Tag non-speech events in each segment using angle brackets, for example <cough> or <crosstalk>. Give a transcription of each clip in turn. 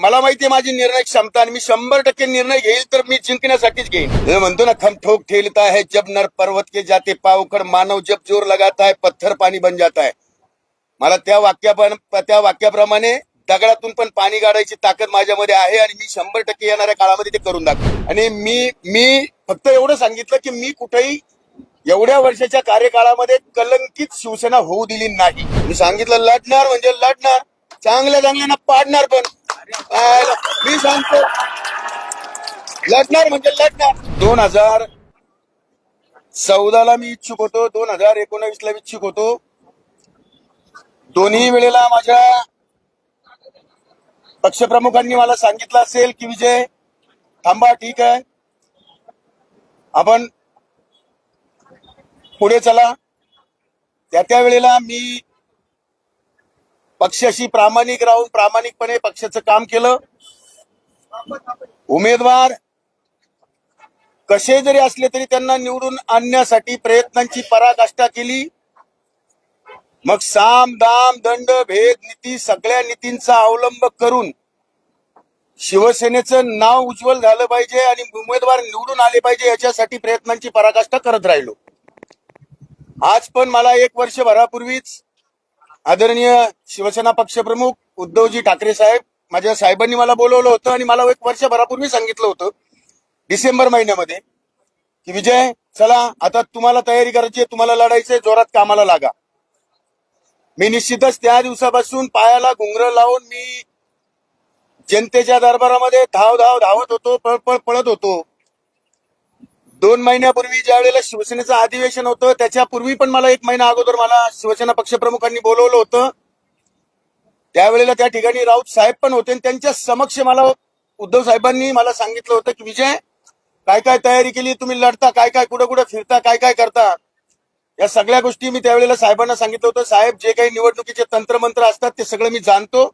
मला माहिती आहे माझी निर्णय क्षमता आणि मी शंभर टक्के निर्णय घेईल तर मी जिंकण्यासाठीच घेईन. म्हणतो ना खम ठोक ठेलता है जब नर पर्वत के जाते पावखड मानव जब जोर लगाता है पत्थर पाणी बन जाता है. मला त्या वाक्या त्या वाक्याप्रमाणे दगडातून पण पाणी काढायची ताकद माझ्यामध्ये आहे आणि मी शंभर टक्के येणाऱ्या काळामध्ये ते करून दाखव आणि मी मी फक्त एवढं सांगितलं की मी कुठेही एवढ्या वर्षाच्या कार्यकाळामध्ये कलंकित शिवसेना होऊ दिली नाही. मी सांगितलं लढणार म्हणजे लढणार चांगल्या चांगल्यांना पाडणार पण. मी सांगतो. लढणार म्हणजे लढणार. दोन हजार चौदाला मी इच्छुक होतो. दोन हजार एकोणावीस ला इच्छुक होतो. दोन्ही वेळेला माझ्या पक्षप्रमुखांनी मला सांगितलं असेल की विजय थांबा ठीक आहे. आपण पुढे चला. त्या त्या वेळेला मी पक्षाशी प्रामाणिक राहून प्रामाणिकपणे पक्षाचं काम केलं. उमेदवार कसे जरी असले तरी त्यांना निवडून आणण्यासाठी प्रयत्नांची पराकाष्ठा केली. मग साम दाम दंड भेद नीती सगळ्या नीतींचा अवलंब करून शिवसेनेचं नाव उज्ज्वल झालं पाहिजे आणि उमेदवार निवडून आले पाहिजे याच्यासाठी प्रयत्नांची पराकाष्ठा करत राहिलो. आज पण मला एक वर्षभरापूर्वीच आदरणीय शिवसेना पक्षप्रमुख उद्धवजी ठाकरे साहेब माझ्या साहेबांनी मला बोलवलं होतं आणि मला एक वर्षभरापूर्वी सांगितलं होतं डिसेंबर महिन्यामध्ये की विजय चला आता तुम्हाला तयारी करायची आहे तुम्हाला लढायचंय जोरात कामाला लागा. मी निश्चितच त्या दिवसापासून पायाला घुंगर लावून मी जनतेच्या दरबारामध्ये धाव धाव धावत होतो पळ पळ पळत होतो. दोन महिन्यापूर्वी ज्या वेळेला शिवसेनेचं अधिवेशन होतं त्याच्यापूर्वी पण मला एक महिना अगोदर मला शिवसेना पक्षप्रमुखांनी बोलवलं होतं. त्यावेळेला त्या ठिकाणी राऊत साहेब पण होते आणि त्यांच्या समक्ष मला उद्धव साहेबांनी मला सांगितलं होतं की विजय काय काय तयारी केली? तुम्ही लढता काय काय कुठं कुठं फिरता काय काय करता? या सगळ्या गोष्टी मी त्यावेळेला साहेबांना सांगितलं होतं. साहेब जे काही निवडणुकीचे तंत्रमंत्र असतात ते सगळं मी जाणतो.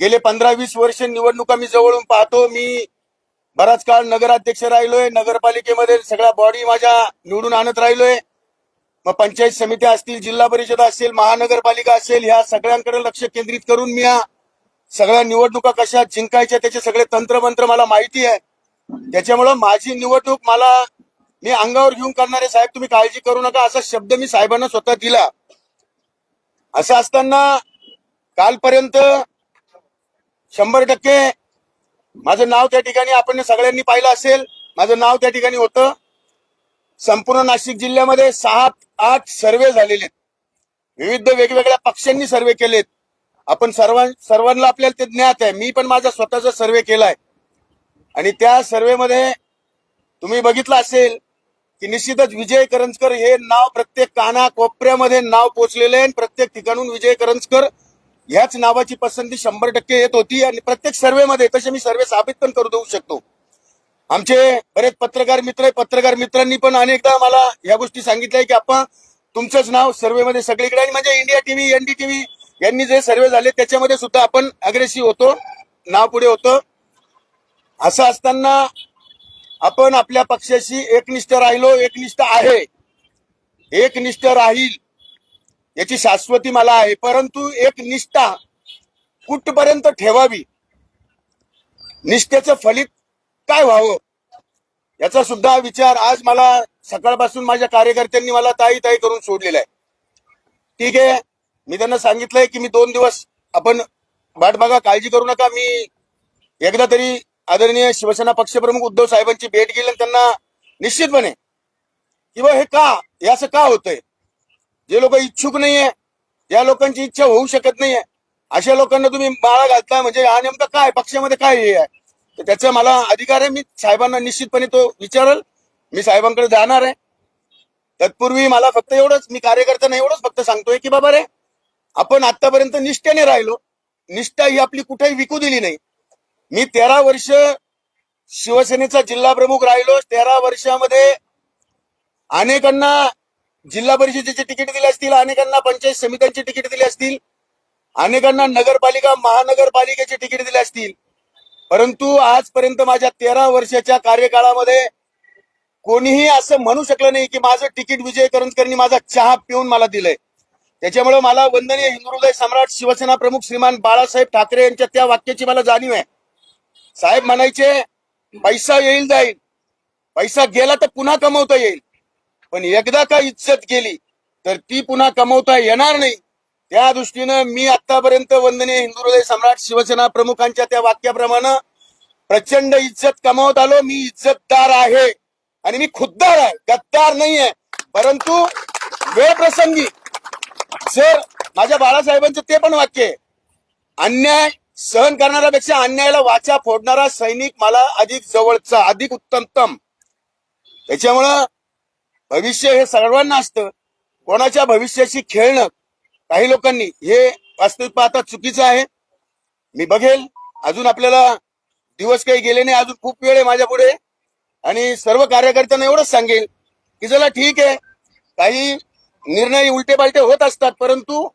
गेले पंधरा वीस वर्ष निवडणुका मी जवळून पाहतो. मी बराच काळ नगराध्यक्ष राहिलोय नगरपालिकेमध्ये सगळ्या बॉडी माझ्या निवडून आणत राहिलोय. मग पंचायत समित्या असतील जिल्हा परिषद असेल महानगरपालिका असेल ह्या सगळ्यांकडे लक्ष केंद्रित करून मी या सगळ्या निवडणुका कशा जिंकायच्या त्याचे सगळे तंत्रमंत्र मला माहिती आहे. त्याच्यामुळं माझी निवडणूक मला मी अंगावर घेऊन करणारे साहेब तुम्ही काळजी करू नका असा शब्द मी साहेबांना स्वतः दिला. असं असताना कालपर्यंत शंभर टक्के माझं नाव त्या ठिकाणी आपण सगळ्यांनी पाहिलं असेल. माझं नाव त्या ठिकाणी होतं. संपूर्ण नाशिक जिल्ह्यामध्ये सहा आठ सर्वे झालेले आहेत. विविध वेगवेगळ्या पक्षांनी सर्वे केलेत. आपण सर्वां सर्वांना आपल्याला ते ज्ञात आहे. मी पण माझा स्वतःचा सर्वे केलाय आणि त्या सर्वेमध्ये तुम्ही बघितलं असेल की निश्चितच विजय करंजकर हे नाव प्रत्येक काना कोपऱ्यामध्ये नाव पोचलेलं आहे आणि प्रत्येक ठिकाणून विजय करंजकर ह्याच नावाची पसंती शंभर टक्के येत होती आणि प्रत्येक सर्वेमध्ये तसे मी सर्वे साबित पण करू देऊ शकतो. आमचे बरेच पत्रकार मित्र पत्रकार मित्रांनी पण अनेकदा मला या गोष्टी सांगितल्या की आपण तुमचंच नाव सर्वेमध्ये सगळीकडे आणि म्हणजे इंडिया टीव्ही एनडीटीव्ही यांनी जे सर्वे झाले त्याच्यामध्ये सुद्धा आपण अग्रेसिव्ह होतो नाव पुढे होतं. असं असताना आपण आपल्या पक्षाशी एकनिष्ठ राहिलो एकनिष्ठ आहे. एकनिष्ठ राहील. याची शाश्वती मला आहे. परंतु एक निष्ठा कुठपर्यंत ठेवावी? निष्ठेचं फलित काय व्हावं? याचा सुद्धा विचार आज मला सकाळपासून माझ्या कार्यकर्त्यांनी मला ताई ताई करून सोडलेला आहे. ठीक आहे. मी त्यांना सांगितलंय की मी दोन दिवस आपण वाट बघा काळजी करू नका. मी एकदा तरी आदरणीय शिवसेना पक्षप्रमुख उद्धव साहेबांची भेट घेईल आणि त्यांना निश्चितपणे. किंवा हे का? हे असं का होतंय? जे लोक इच्छुक नाहीये ज्या लोकांची इच्छा होऊ शकत नाहीये. अशा लोकांना तुम्ही माळा घालताय म्हणजे हा नेमका काय पक्षामध्ये काय हे आहे? तर त्याचा मला अधिकार आहे मी साहेबांना निश्चितपणे तो विचारल. मी साहेबांकडे जाणार आहे. तत्पूर्वी मला फक्त एवढंच मी कार्यकर्त्यांना एवढंच फक्त सांगतोय की बाबा रे आपण आतापर्यंत निष्ठेने राहिलो. निष्ठा ही आपली कुठेही विकू दिली नाही. मी तेरा वर्ष शिवसेनेचा जिल्हा प्रमुख राहिलो. तेरा वर्षामध्ये अनेकांना जिल्हा परिषदेचे तिकीट दिले असतील अनेकांना पंचायत समित्यांची तिकीट दिली असतील अनेकांना नगरपालिका महानगरपालिकेचे तिकीट दिले असतील. परंतु आजपर्यंत माझ्या तेरा वर्षाच्या कार्यकाळामध्ये कोणीही असं म्हणू शकलं नाही की माझं तिकीट विजय करंजकरनी माझा चहा पिऊन मला दिलंय. त्याच्यामुळे मला वंदनीय हिंदू सम्राट शिवसेना प्रमुख श्रीमान बाळासाहेब ठाकरे यांच्या त्या वाक्याची मला जाणीव आहे. साहेब म्हणायचे पैसा येईल जाईल. पैसा गेला तर पुन्हा कमवता येईल. पण एकदा का इज्जत गेली तर ती पुन्हा कमवता येणार नाही. त्या दृष्टीनं मी आतापर्यंत वंदनीय हिंदू हृदय सम्राट शिवसेना प्रमुखांच्या त्या वाक्याप्रमाणे प्रचंड इज्जत कमावत आलो. मी इज्जतदार आहे आणि मी खुद्दार आहे. गद्दार नाहीये. परंतु वेळ प्रसंगी सर माझ्या बाळासाहेबांचं ते पण वाक्य आहे अन्याय सहन करणाऱ्यापेक्षा अन्यायाला वाचा फोडणारा सैनिक मला अधिक जवळचा अधिक उत्तमतम. त्याच्यामुळं भविष्य हे सर्वांना असतं. कोणाच्या भविष्याशी खेळणं काही लोकांनी हे वास्तविक पाहता चुकीचं आहे. मी बघेल. अजून आपल्याला दिवस काही गेले नाही अजून खूप वेळ आहे माझ्या पुढे आणि सर्व कार्यकर्त्यांना एवढंच सांगेल की चला ठीक आहे. काही निर्णय उलटे पालटे होत असतात परंतु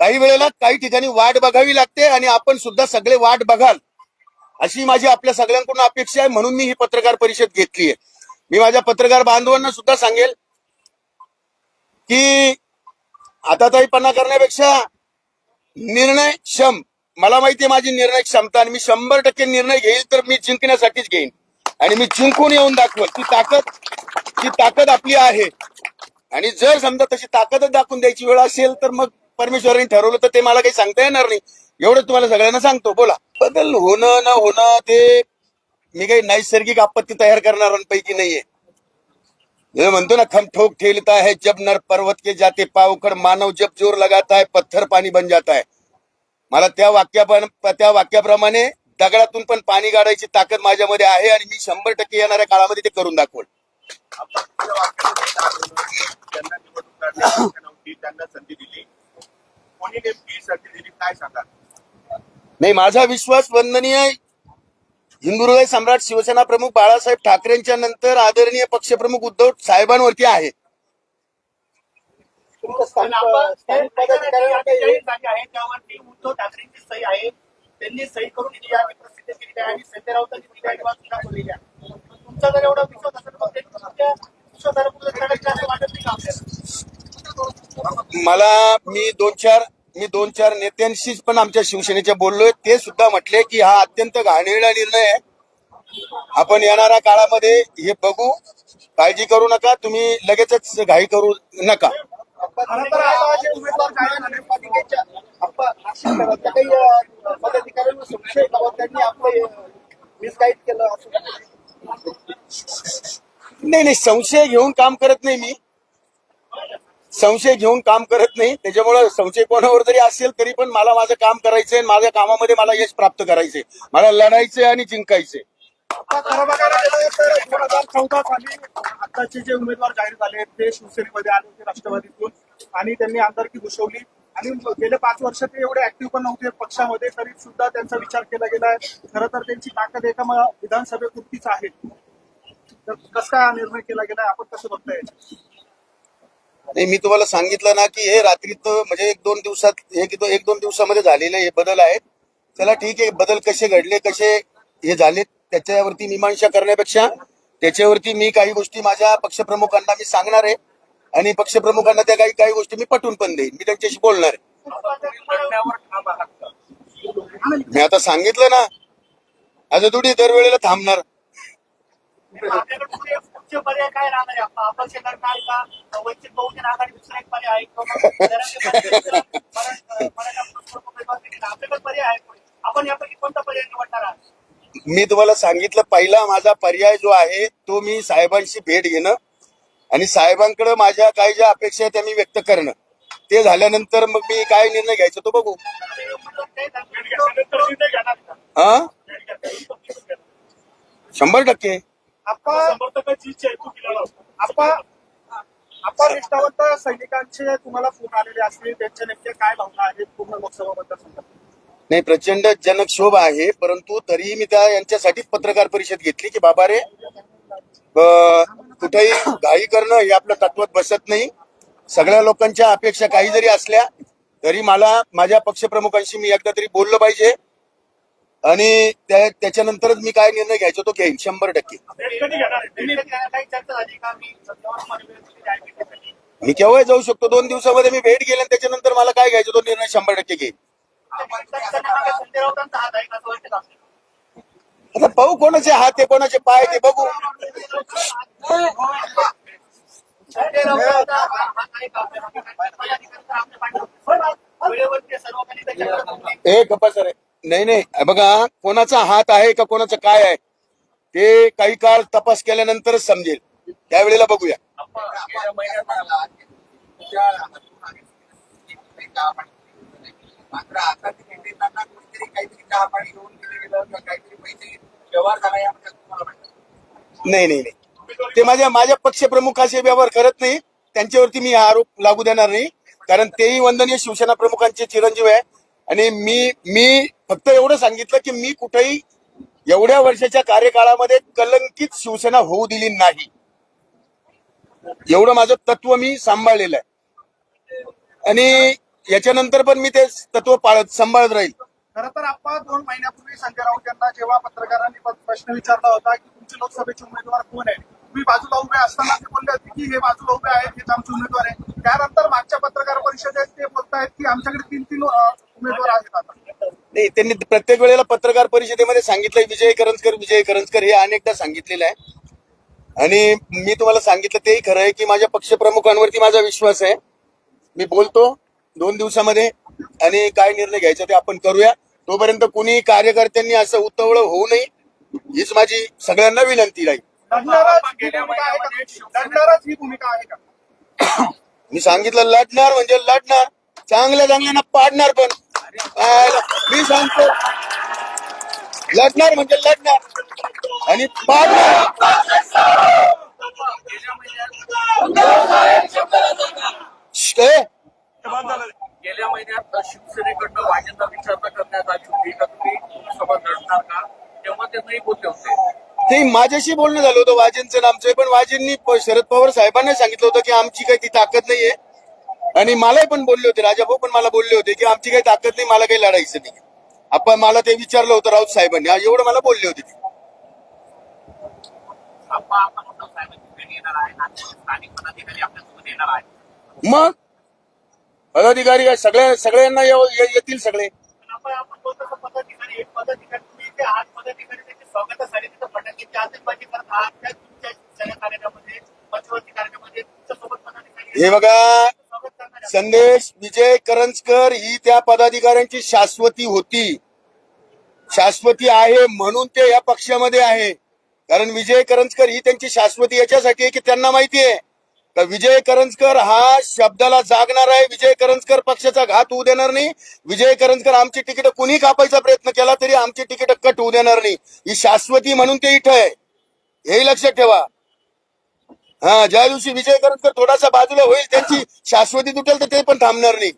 काही वेळेला काही ठिकाणी वाट बघावी लागते आणि आपण सुद्धा सगळे वाट बघाल. अशी माझी आपल्या सगळ्यांकडून अपेक्षा आहे म्हणून मी ही पत्रकार परिषद घेतली आहे. मी माझ्या पत्रकार बांधवांना सुद्धा सांगेल की आता ताईपणा करण्यापेक्षा निर्णय क्षम मला माहिती आहे माझी निर्णय क्षमता आणि मी शंभर टक्के निर्णय घेईल तर मी जिंकण्यासाठीच घेईन. आणि मी जिंकून येऊन दाखवल. ती ताकद ती ताकद आपली आहे. आणि जर समजा तशी ताकदच दाखवून द्यायची वेळ असेल तर मग परमेश्वरांनी ठरवलं तर ते मला काही सांगता येणार नाही. एवढं तुम्हाला सगळ्यांना सांगतो. बोला. बदल होणं न होणं ते मी काही नैसर्गिक आपत्ती तयार करणाऱ्यांपैकी नाहीये. म्हणतो ना खम ठोक ठेलता है जब नर पर्वत के जाते पावखड मानव जब जोर लगाता है पत्थर पाणी बन जाता है. मला त्या वाक्या त्या वाक्याप्रमाणे दगडातून पण पाणी काढायची ताकद माझ्यामध्ये आहे आणि मी शंभर टक्के येणाऱ्या काळामध्ये ते करून दाखवल. <coughs> नाही माझा विश्वास वंदनीय हिंदू हृदय सम्राट शिवसेना प्रमुख बाळासाहेब ठाकरेंच्या नंतर आदरणीय पक्षप्रमुख उद्धव साहेबांवरती आहे. त्यांनी सही करून ही आणि संजय राऊतांनी तुमचा जर एवढा विश्वास असेल मला मी दोन चार मी दोन चार नेत्यांशीच पण आमच्या शिवसेनेच्या बोललोय. ते सुद्धा म्हटले की हा अत्यंत घाणेरडा निर्णय आहे. आपण येणाऱ्या काळामध्ये हे बघू. काळजी करू नका. तुम्ही लगेचच घाई करू नका. नाही नाही संशय घेऊन काम करत नाही मी. संशय घेऊन काम करत नाही. त्याच्यामुळे संशय कोणावर जरी असेल तरी पण मला माझं काम करायचंय आणि माझ्या कामामध्ये मला यश प्राप्त करायचंय. मला लढायचंय आणि जिंकायचंय. खरं बघायला गेलं तर दोन हजार चौदा साली आताचे जे उमेदवार जाहीर झाले ते शिवसेनेमध्ये आले होते राष्ट्रवादीतून आणि त्यांनी आमदारकी घुसवली आणि गेले पाच वर्ष ते एवढे ऍक्टिव्ह पण नव्हते पक्षामध्ये तरी सुद्धा त्यांचा विचार केला गेलाय खरं तर त्यांची ताकद एका विधानसभेपुरतीच आहे. तर कसं काय हा निर्णय केला गेलाय आपण कसं बघताय? नाही मी तुम्हाला सांगितलं ना की हे रात्रीत म्हणजे एक दोन दिवसात एक दो- एक दोन दिवसामध्ये झालेले हे बदल आहेत. चला ठीक आहे बदल कसे घडले कसे हे झाले त्याच्यावरती मीमांसा करण्यापेक्षा त्याच्यावरती मी काही गोष्टी माझ्या पक्षप्रमुखांना मी सांगणार आहे. आणि पक्षप्रमुखांना त्या काही काही गोष्टी मी पटवून पण देईन. मी त्यांच्याशी बोलणार आहे. मी आता सांगितलं ना आता थोडी दरवेळेला थांबणार. पर्याय काय राहणार आहे आपण अपक्ष करणार का वंचित बहुजन आघाडी दुसरा एक पर्याय आहे <laughs> आपल्याकडे पर्याय आहे. आपण यापैकी कोणता पर्याय निवडणार आहात मी तुम्हाला सांगितलं पहिला माझा पर्याय जो आहे तो मी साहेबांशी भेट घेणं आणि साहेबांकडे माझ्या काही ज्या अपेक्षा आहेत त्या मी व्यक्त करणं ते झाल्यानंतर मग मी काय निर्णय घ्यायचा तो बघू? हा. शंभर टक्के समर्थकाची इच्छा आहे तू केलेला आपण आपण निष्ठावंत सैनिकांचे तुम्हाला फोन आलेले असतील. त्यांच्या नेमक्या काय भावना आहेत? पूर्ण लोकसभा मतदारसंघात नाही प्रचंड जनक्षोभ आहे परंतु तरीही मी त्या यांच्यासाठीच पत्रकार परिषद घेतली की बाबा रे कुठेही घाई करणं हे आपल्या तत्वात बसत नाही. सगळ्या लोकांच्या अपेक्षा काही जरी असल्या तरी मला माझ्या पक्षप्रमुखांशी मी एकदा तरी बोललं पाहिजे. आणि त्याच्यानंतरच मी काय निर्णय घ्यायचो तो घेईन शंभर टक्के. मी केव्हा जाऊ शकतो दोन दिवसामध्ये मी भेट गेले त्याच्यानंतर मला काय घ्यायचो तो निर्णय शंभर टक्के घेईन. आता पाहू कोणाचे हात आहे कोणाचे पाय ते बघू. हे गप्पा सर. नाही नाही. बघा कोणाचा हात आहे का कोणाचं काय आहे ते काही काळ तपास केल्यानंतरच समजेल. त्यावेळेला बघूया. मात्र आता ते नेत्यांना कुठेतरी काहीतरी चहा पाणी घेऊन गेलं किंवा काहीतरी पैसे व्यवहार झाला तुम्हाला वाटतं नाही नाही नाही. ते माझ्या माझ्या पक्षप्रमुखाचे व्यवहार करत नाही. त्यांच्यावरती मी हा आरोप लागू देणार नाही. कारण तेही वंदनीय शिवसेना प्रमुखांचे चिरंजीव आहे. आणि मी मी फक्त एवढं सांगितलं की मी कुठेही एवढ्या वर्षाच्या कार्यकाळामध्ये कलंकित शिवसेना होऊ दिली नाही. एवढं माझं तत्व मी सांभाळलेलं आहे. आणि याच्यानंतर पण मी ते तत्व पाळत सांभाळत राहील. खर तर आपण दोन महिन्यापूर्वी संजय राऊत यांना जेव्हा पत्रकारांनी प्रश्न विचारला होता की तुमचे लोकसभेचे उमेदवार कोण आहे तुम्ही बाजूला उभे असताना ते बोलले होते की हे बाजूला उभे आहेत हेच आमचे उमेदवार आहे त्यानंतर मागच्या पत्रकार परिषदेत ते बोलतायत की आमच्याकडे तीन तीन उमेदवार आहेत आता. नाही त्यांनी प्रत्येक वेळेला पत्रकार परिषदेमध्ये सांगितलंय विजय करंजकर विजय करंजकर हे अनेकदा सांगितलेलं आहे. आणि मी तुम्हाला सांगितलं तेही खरं आहे की माझ्या पक्षप्रमुखांवरती माझा विश्वास आहे. मी बोलतो दोन दिवसामध्ये आणि काय निर्णय घ्यायचा ते आपण करूया. तोपर्यंत कुणी कार्यकर्त्यांनी असं उतवळ होऊ नये हीच माझी सगळ्यांना विनंती राहील. लढणारच ही भूमिका आहे का? लढणारच ही भूमिका आहे का? मी सांगितलं लढणार म्हणजे लढणार. चांगल्या चांगल्यांना पाडणार पण. मी सांगतो लढणार म्हणजे लढणार. आणि पाडणार. गेल्या महिन्यात शिवसेनेकडनं वाजेंचा विचारणा करण्यात आली. होती का तुम्ही सोबत लढणार का? तेव्हा ते नाही बोलले होते. ते माझ्याशी बोलणं झालं होतं वाजेंचं आणि आमचं पण वाजेंनी प- शरद पवार साहेबांना सांगितलं होतं की आमची काही ती ताकद नाहीये. आणि मलाही पण बोलले होते राजाभाऊ पण मला बोलले होते की आमची काही ताकद नाही मला काही लढायचं नाही आपण मला ते विचारलं होतं राऊत साहेबांनी. हा, एवढं मला बोलले होते ते. आपण आपण उद्धव साहेबांची भेट येणार आहे आणि स्थानिक पदाधिकारी आपल्यासोबत येणार आहे. मग? पदाधिकारी आहे, सगळ्या सगळ्यांना येव- ये- येतील सगळे. पण आपण आपण बोलतो तर पदाधिकारी एक पदाधिकारी तुम्ही ते आठ पदाधिकारी त्याच्या स्वागतासाठी तिथं फटाक्याची आतषबाजी करत आहात त्या तुमच्या कार्यक्रमामध्ये कार्यक्रमामध्ये तुमच्यासोबत पदाधिकारी हे बघा. संदेश विजय करंजकर ही त्या पदाधिकाऱ्यांची शाश्वती होती. शाश्वती आहे म्हणून ते या पक्षामध्ये आहे. कारण विजय करंजकर ही त्यांची शाश्वती याच्यासाठी आहे की त्यांना माहिती आहे. का विजय करंजकर हा शब्दाला जागणार आहे. विजय करंजकर पक्षाचा घात होऊ देणार नाही. विजय करंजकर आमची तिकीट कुणी कापायचा प्रयत्न केला तरी आमची तिकीट कट होऊ देणार नाही. ही शाश्वती म्हणून ते इथं आहे. हेही लक्षात ठेवा. हा ज्या दिवशी विजय करंजकर थोडासा बाजूला होईल त्यांची शाश्वती तुटेल तर ते पण थांबणार नाही.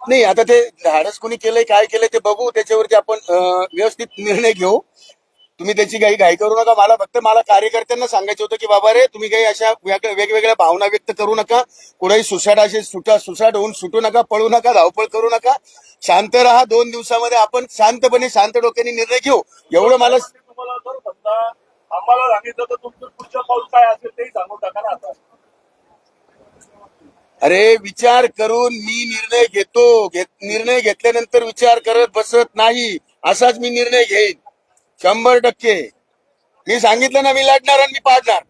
नाही आता ते धाडस कोणी केलंय काय केलंय ते बघू. त्याच्यावरती आपण व्यवस्थित निर्णय घेऊ. तुम्ही त्याची काही घाई करू नका. मला फक्त मला कार्यकर्त्यांना सांगायचं होतं की बाबा रे तुम्ही काही अशा वेग- वेगवेगळ्या भावना व्यक्त करू नका. कुठेही सुसाट असे सुटा सुसाट होऊन सुटू नका पळू नका धावपळ करू नका. शांत राहा. दोन दिवसामध्ये आपण शांतपणे शांत डोक्याने निर्णय घेऊ. एवढं मला तुम्हाला जर समजा आम्हाला सांगितलं तर तुमचं पुढचं पाऊल काय असेल तेही सांगू टाका ना आता. अरे विचार करून मी निर्णय घेत- निर्णय घेतल्यानंतर विचार करत बसत नाही. असाच मी निर्णय घेईन. शंभर टक्के. मी सांगितलं ना मी लढणार आणि मी पाडणार.